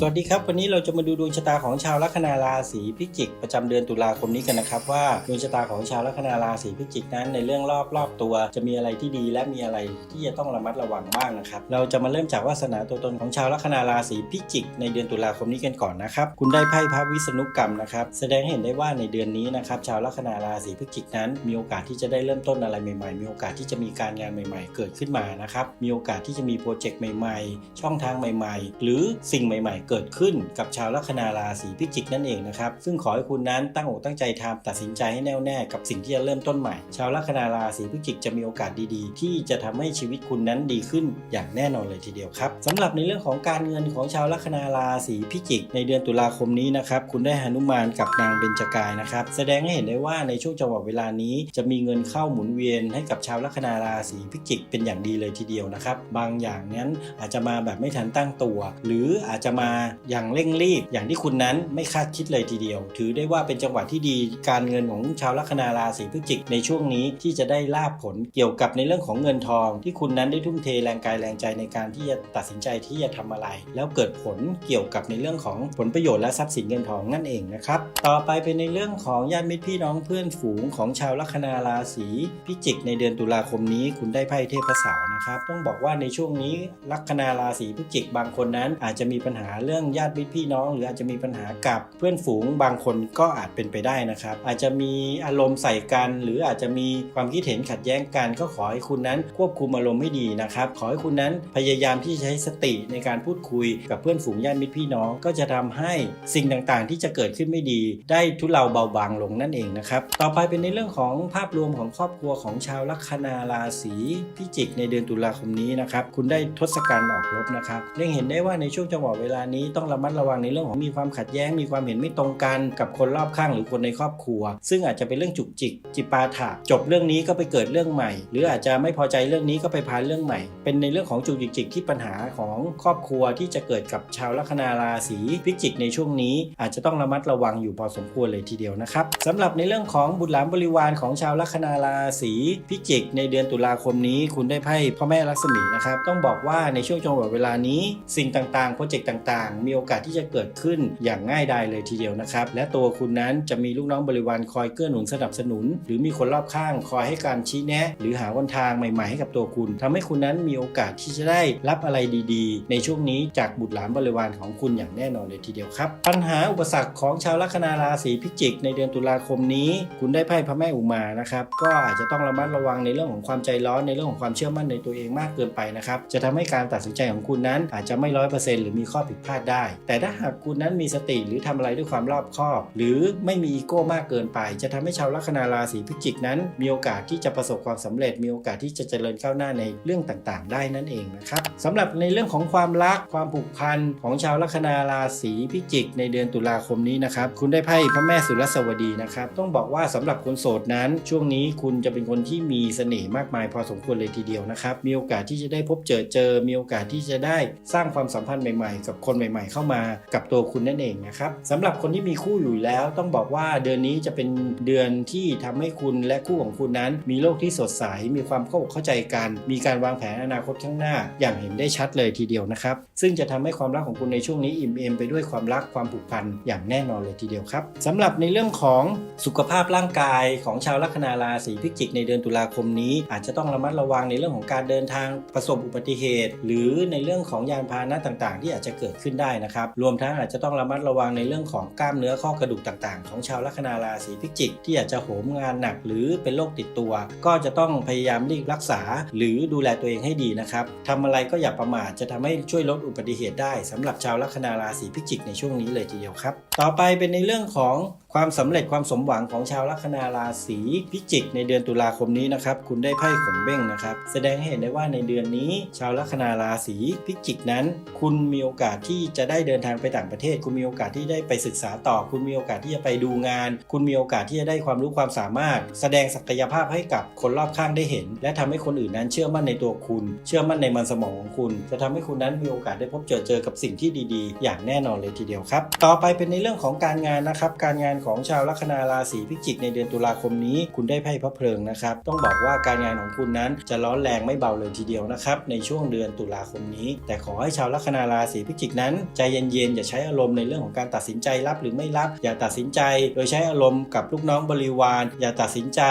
สวัสดีครับ วันนี้เราจะมาดูดวงชะตาของชาวลัคนาราศีพิจิก ประจำเดือนตุลาคมนี้กันนะครับ ว่าดวงชะตาของชาวลัคนาราศีพิจิกนั้น ในเรื่องรอบรอบตัว จะมีอะไรที่ดีและมีอะไรที่จะต้องระมัดระวังบ้างนะครับเราจะมาเริ่มจากวาสนาตัวตนของชาวลัคนาราศีพิจิก ในเดือนตุลาคมนี้กันก่อนนะครับคุณได้ไพ่พระวิษณุกรรมนะครับแสดงให้เห็นได้ว่าในเดือนนี้นะครับชาวลัคนาราศีพิจิกนั้น มีโอกาสที่จะได้เริ่มต้นอะไรใหม่ๆ มีโอกาสที่จะมีการงานใหม่ ๆ เกิดขึ้นมานะครับมีโอกาสที่จะมีโปรเจกต์ใหม่ ๆ ช่องทางใหม่ ๆ หรือสิ่งใหม่ ๆเกิดขึ้นกับชาวลัคนาราศีพิจิกนั่นเองนะครับ ซึ่งขอให้คุณนั้นตั้งอกตั้งใจทำตัดสินใจให้แน่วแน่กับสิ่งที่จะเริ่มต้นใหม่ ชาวลัคนาราศีพิจิกจะมีโอกาสดีๆ ที่จะทำให้ชีวิตคุณนั้นดีขึ้นอย่างแน่นอนเลยทีเดียวครับสำหรับในเรื่องของการเงินของชาวลัคนาราศีพิจิก ในเดือนตุลาคมนี้นะครับคุณได้หนุมานกับนางเบญจกายนะครับแสดงให้เห็นได้ว่าในช่วงจังหวะเวลานี้ จะมีเงินเข้าหมุนเวียนให้กับชาวลัคนาราศีพิจิกเป็นอย่างดีเลยทีเดียวนะครับบางอย่างนั้นอาจจะมาแบบไม่ทันตั้งตัว หรืออาจจะมาอย่างเร่งรีบ อย่างที่คุณนั้นไม่คาดคิดเลยทีเดียว ถือได้ว่าเป็นจังหวะที่ดีการเงินของชาวลัคนาราศีพิจิกในช่วงนี้ที่จะได้ลาบผลเกี่ยวกับในเรื่องของเงินทอง ที่คุณนั้นได้ทุ่มเทแรงกายแรงใจในการที่จะตัดสินใจที่จะทำอะไร แล้วเกิดผลเกี่ยวกับในเรื่องของผลประโยชน์และทรัพย์สินเงินทองนั่นเองนะครับต่อไปเป็นในเรื่องของญาติมิตรพี่น้องเพื่อนฝูงของชาวลัคนาราศีพิจิกในเดือนตุลาคมนี้ คุณได้ไพ่เทพเสาร์นะครับต้องบอกว่าในช่วงนี้ลัคนาราศีพิจิกบางคนนั้นอาจจะมีปัญหาเรื่องญาติพี่น้อง หรืออาจจะมีปัญหากับเพื่อนฝูงบางคนก็อาจเป็นไปได้นะครับ อาจจะมีอารมณ์ใส่กัน หรืออาจจะมีความคิดเห็นขัดแย้งกัน ก็ขอให้คุณนั้นควบคุมอารมณ์ให้ดีนะครับ ขอให้คุณนั้นพยายามที่จะใช้สติในการพูดคุยกับเพื่อนฝูงญาติมิตรพี่น้อง ก็จะทำให้สิ่งต่างๆ ที่จะเกิดขึ้นไม่ดี ได้ทุเลาเบาบางลงนั่นเองนะครับ ต่อไปเป็นในเรื่องของภาพรวมของครอบครัวของชาวลัคนาราศีพิจิกในเดือนตุลาคมนี้นะครับ คุณได้ทศกัณฐ์ออกรบนะครับเล็งเห็นได้ว่าในช่วงจังหวะเวลานี้ต้องระมัดระวังในเรื่องของมีความขัดแย้ง มีความเห็นไม่ตรงกันกับคนรอบข้างหรือคนในครอบครัว ซึ่งอาจจะเป็นเรื่องจุกจิกจิปาถะจบเรื่องนี้ก็ไปเกิดเรื่องใหม่ หรืออาจจะไม่พอใจเรื่องนี้ก็ไปพานเรื่องใหม่ เป็นในเรื่องของจุกจิกจิกที่ปัญหาของครอบครัวที่จะเกิดกับชาวลัคนาราศีพิจิกในช่วงนี้ อาจจะต้องระมัดระวังอยู่พอสมควรเลยทีเดียวนะครับสำหรับในเรื่องของบุตรหลานบริวารของชาวลัคนาราศีพิจิก ในเดือนตุลาคมนี้ คุณได้ไพ่พ่อแม่ลักษมีนะครับต้องบอกว่าในช่วงจังหวะเวลานี้ สิ่งต่างๆโปรเจกต์ต่างๆมีโอกาสที่จะเกิดขึ้นอย่างง่ายดายเลยทีเดียวนะครับ และตัวคุณนั้นจะมีลูกน้องบริวารคอยเกื้อหนุนสนับสนุน หรือมีคนรอบข้างคอยให้การชี้แนะ หรือหาวันทางใหม่ๆให้กับตัวคุณทำให้คุณนั้นมีโอกาสที่จะได้รับอะไรดีๆ ในช่วงนี้จากบุตรหลานบริวารของคุณอย่างแน่นอนเลยทีเดียวครับ ปัญหาอุปสรรคของชาวลัคนาราศีพิจิก ในเดือนตุลาคมนี้ คุณได้ไพ่พระแม่อุมานะครับก็อาจจะต้องระมัดระวังในเรื่องของความใจร้อนในเรื่องของความเชื่อมั่นในตัวเองมากเกินไปนะครับจะทำให้การตัดสินใจของคุณนั้นอาจจะไม่ร้อยเปอร์เซ็นต์หรือมีข้อผิดพลาดได้ แต่ถ้าหากคุณนั้นมีสติหรือทำอะไรด้วยความรอบคอบ หรือไม่มีอีโก้มากเกินไป จะทำให้ชาวลัคนาราศีพิจิกนั้น มีโอกาสที่จะประสบความสำเร็จ มีโอกาสที่จะเจริญก้าวหน้าในเรื่องต่างๆ ได้นั่นเองนะครับสำหรับในเรื่องของความรักความผูกพันของชาวลัคนาราศีพิจิก ในเดือนตุลาคมนี้นะครับคุณได้ไพ่พระแม่สุรสวดีนะครับต้องบอกว่าสำหรับคนโสดนั้น ช่วงนี้คุณจะเป็นคนที่มีเสน่ห์มากมาย พอสมควรเลยทีเดียวนะครับมีโอกาสที่จะได้พบเจอเจอ มีโอกาสที่จะได้สร้างความสัมพันธ์ใหม่ๆ กับคนใหม่ ๆ เข้ามากับตัวคุณนั่นเองนะครับสำหรับคนที่มีคู่อยู่แล้วต้องบอกว่าเดือนนี้จะเป็นเดือนที่ทำให้คุณและคู่ของคุณนั้น มีโลกที่สดใสมีความเข้าอกเข้าใจกัน มีการวางแผนอนาคตข้างหน้า อย่างเห็นได้ชัดเลยทีเดียวนะครับซึ่งจะทำให้ความรักของคุณในช่วงนี้อิ่มเอมไปด้วยความรักความผูกพันอย่างแน่นอนเลยทีเดียวครับสำหรับในเรื่องของสุขภาพร่างกายของชาวลัคนาราศีพิจิกในเดือนตุลาคมนี้ อาจจะต้องระมัดระวังในเรื่องของการเดินทางประสบอุบัติเหตุ หรือในเรื่องของยานพาหนะต่างๆ ที่อาจจะเกิดขึ้นได้นะครับ รวมทั้งอาจจะต้องระมัดระวังในเรื่องของกล้ามเนื้อข้อกระดูกต่างๆ ของชาวลัคนาราศีพิจิก ที่อาจจะโหมงานหนักหรือเป็นโรคติดตัว ก็จะต้องพยายามรีบรักษา หรือดูแลตัวเองให้ดีนะครับทำอะไรก็อย่าประมาทจะทำให้ช่วยลดอุบัติเหตุได้สำหรับชาวลัคนาราศีพิจิกในช่วงนี้เลยทีเดียวครับ ต่อไปเป็นในเรื่องของความสำเร็จความสมหวังของชาวลัคนาราศีพิจิก ในเดือนตุลาคมนี้นะครับคุณได้ไพ่ขงเบ้งนะครับแสดงให้เห็นได้ว่าในเดือนนี้ ชาวลัคนาราศีพิจิกนั้น คุณมีโอกาสที่จะได้เดินทางไปต่างประเทศ คุณมีโอกาสที่ได้ไปศึกษาต่อ คุณมีโอกาสที่จะไปดูงาน คุณมีโอกาสที่จะได้ความรู้ความสามารถ แสดงศักยภาพให้กับคนรอบข้างได้เห็น และทำให้คนอื่นนั้นเชื่อมั่นในตัวคุณ เชื่อมั่นในมันสมองของคุณ จะทำให้คุณนั้นมีโอกาสได้พบเจอเจอกับสิ่งที่ดีๆ อย่างแน่นอนเลยทีเดียวครับ ต่อไปเป็นในเรื่องของการงานนะครับ การงานของชาวลัคนาราศีพิจิกในเดือนตุลาคมนี้ คุณได้ไพ่พระเพลิงนะครับ ต้องบอกว่าการงานของคุณนั้นจะร้อนแรงไม่เบาเลยทีเดียวนะครับในช่วงเดือนตุลาคมนี้ แต่ขอให้ชาวลัคนาราศีพิจิกนั้นใจเย็นๆอย่าใช้อารมณ์ในเรื่องของการตัดสินใจรับหรือไม่รับ อย่าตัดสินใจ โดยใช้อารมณ์กับลูกน้องบริวาร อย่าตัดสินใจ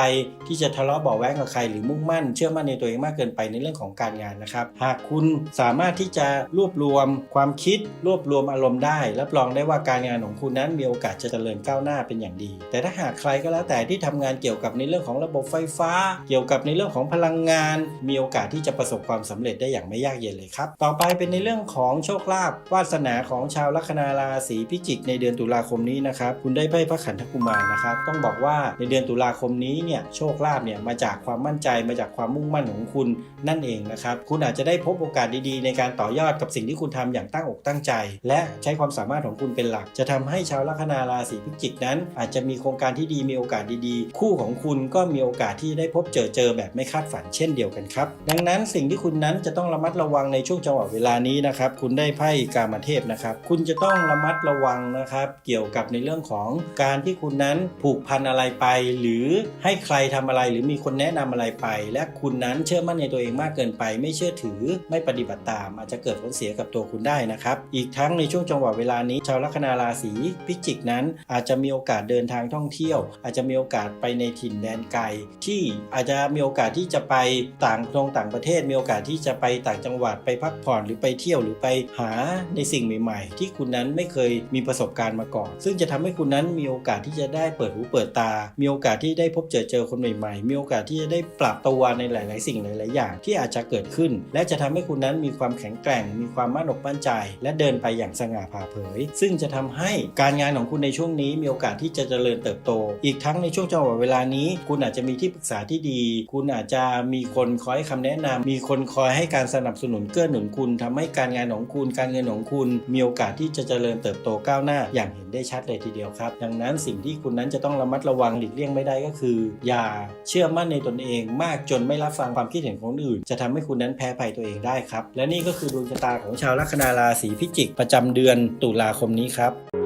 ที่จะทะเลาะเบาะแว้งกับใครหรือมุ่งมั่น เชื่อมั่นในตัวเองมากเกินไปในเรื่องของการงานนะครับ หากคุณสามารถที่จะรวบรวมความคิด รวบรวมอารมณ์ได้ รับรองได้ว่าการงานของคุณนั้นมีโอกาสจะเจริญก้าวหน้าเป็นอย่างดี แต่ถ้าหากใครก็แล้วแต่ที่ทำงานเกี่ยวกับในเรื่องของระบบไฟฟ้า เกี่ยวกับในเรื่องของพลังงาน มีโอกาสที่จะประสบความสำเร็จได้อย่างไม่ยากเย็นเลยครับ ต่อไปเป็นในเรื่องของโชคลาภวาสนาของชาวลัคนาราศีพิจิกในเดือนตุลาคมนี้นะครับ คุณได้ไพ่พระขันธกุมารนะครับ ต้องบอกว่าในเดือนตุลาคมนี้เนี่ยโชคลาภเนี่ยมาจากความมั่นใจมาจากความมุ่งมั่นของคุณนั่นเองนะครับ คุณอาจจะได้พบโอกาสดีๆ ในการต่อยอดกับสิ่งที่คุณทำอย่างตั้งอกตั้งใจ และใช้ความสามารถของคุณเป็นหลัก จะทำให้ชาวลัคนาราศีพิจิกนั้น อาจจะมีโครงการที่ดีมีโอกาสดีๆ คู่ของคุณก็มีโอกาสที่ได้พบเจอเจอแบบไม่คาดฝันเช่นเดียวกันครับดังนั้นสิ่งที่คุณนั้นจะต้องระมัดระวังในช่วงจังหวะเวลานี้นะครับคุณได้ไพ่กามเทพนะครับ คุณจะต้องระมัดระวังนะครับ เกี่ยวกับในเรื่องของการที่คุณนั้นผูกพันอะไรไป หรือให้ใครทำอะไร หรือมีคนแนะนำอะไรไป และคุณนั้นเชื่อมั่นในตัวเองมากเกินไป ไม่เชื่อถือไม่ปฏิบัติตาม อาจจะเกิดผลเสียกับตัวคุณได้นะครับ อีกทั้งในช่วงจังหวะเวลานี้ ชาวลัคนาราศีพิจิกนั้น อาจจะมีโอกาสเดินทางท่องเที่ยว อาจจะมีโอกาสไปในถิ่นแดนไกลที่อาจจะมีโอกาสที่จะไปต่างตรงต่างประเทศ มีโอกาสที่จะไปต่างจังหวัดไปพักผ่อนหรือไปเที่ยวหรือไปหาในสิ่งใหม่ๆ ที่คุณนั้นไม่เคยมีประสบการณ์มาก่อน ซึ่งจะทำให้คุณนั้นมีโอกาสที่จะได้เปิดหูเปิดตา มีโอกาสที่ได้พบเจอเจอคนใหม่ๆ มีโอกาสที่จะได้ปรับตัวในหลาย ๆ สิ่งหลาย ๆ อย่างที่อาจจะเกิดขึ้น และจะทำให้คุณนั้นมีความแข็งแกร่ง มีความมั่นอกมั่นใจ และเดินไปอย่างสง่าผ่าเผย ซึ่งจะทำให้การงานของคุณในช่วงนี้มีโอกาสที่จะเจริญเติบโต อีกทั้งในช่วงจังหวะเวลานี้ คุณอาจจะมีที่ปรึกษาที่ดี คุณอาจจะมีคนคอยให้คำแนะนำมีคนคอยให้การสนับสนุนเกื้อหนุนคุณทำให้การงานของคุณ การเงินของคุณมีโอกาสที่จะเจริญเติบโตก้าวหน้าอย่างเห็นได้ชัดเลยทีเดียวครับ ดังนั้นสิ่งที่คุณนั้นจะต้องระมัดระวังหลีกเลี่ยงไม่ได้ก็คือ อย่าเชื่อมั่นในตนเองมากจนไม่รับฟังความคิดเห็นของอื่น จะทำให้คุณนั้นแพ้ภัยตัวเองได้ครับ และนี่ก็คือดวงชะตาของชาวลัคนาราศีพิจิกประจำเดือนตุลาคมนี้ครับ